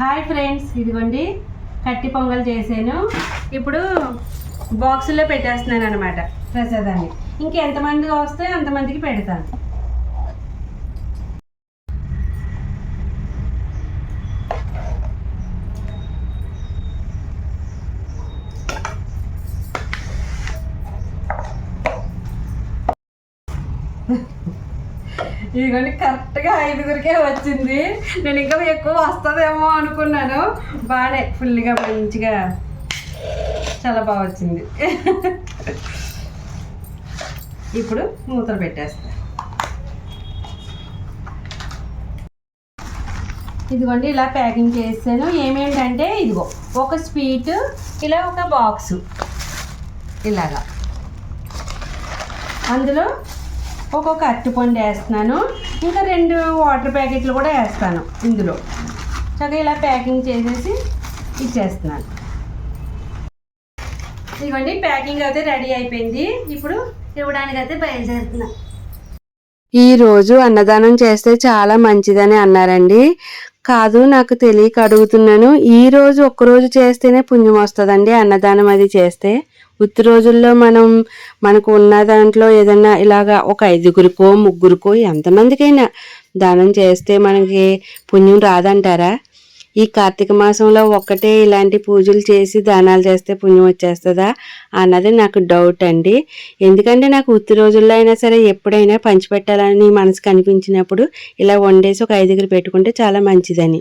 Hi friends ఇదిగోండి కట్టి పొంగల్ చేశాను. ఇప్పుడు బాక్సుల్లో పెట్టేస్తున్నాను అనమాట ప్రసాదాన్ని. ఇంకెంతమంది వస్తే అంతమందికి పెడతాను. ఇదిగోండి కరెక్ట్గా ఐదుగురికే వచ్చింది. నేను ఇంకా ఎక్కువ వస్తుందేమో అనుకున్నాను. బాగానే ఫుల్గా మంచిగా చాలా బాగా వచ్చింది. ఇప్పుడు మూతలు పెట్టేస్తా. ఇదిగోండి ఇలా ప్యాకింగ్ చేసాను. ఏమేంటంటే ఇదిగో ఒక స్వీట్ ఇలా ఒక బాక్సు. ఇలాగా. అందులో ఒక్కొక్క అరటిపండు వేస్తున్నాను. ఇంకా రెండు వాటర్ ప్యాకెట్లు కూడా వేస్తాను ఇందులో. చక్కగా ఇలా ప్యాకింగ్ చేసేసి ఇచ్చేస్తున్నాను. ఇదిగోండి ప్యాకింగ్ అయితే రెడీ అయిపోయింది. ఇప్పుడు ఇవ్వడానికి అయితే బయలుదేరుతున్నాను ఈ రోజు అన్నదానం చేస్తే చాలా మంచిదని అన్నారండి. కాదు నాకు తెలియక అడుగుతున్నాను. ఈ రోజు ఒక్కరోజు చేస్తేనే పుణ్యం వస్తుందండి అన్నదానం అది చేస్తే. ఉత్తి రోజుల్లో మనం మనకు ఉన్న దాంట్లో ఏదన్నా ఇలాగా ఒక ఐదుగురికో ముగ్గురికో ఎంతమందికైనా దానం చేస్తే మనకి పుణ్యం రాదంటారా? ఈ కార్తీక మాసంలో ఒక్కటే ఇలాంటి పూజలు చేసి దానాలు చేస్తే పుణ్యం వచ్చేస్తుందా అన్నది నాకు డౌట్ అండి. ఎందుకంటే నాకు ఉత్తి రోజుల్లో అయినా సరే ఎప్పుడైనా పంచిపెట్టాలని మనసు కనిపించినప్పుడు ఇలా వండేసి ఒక ఐదుగురు పెట్టుకుంటే చాలా మంచిదని.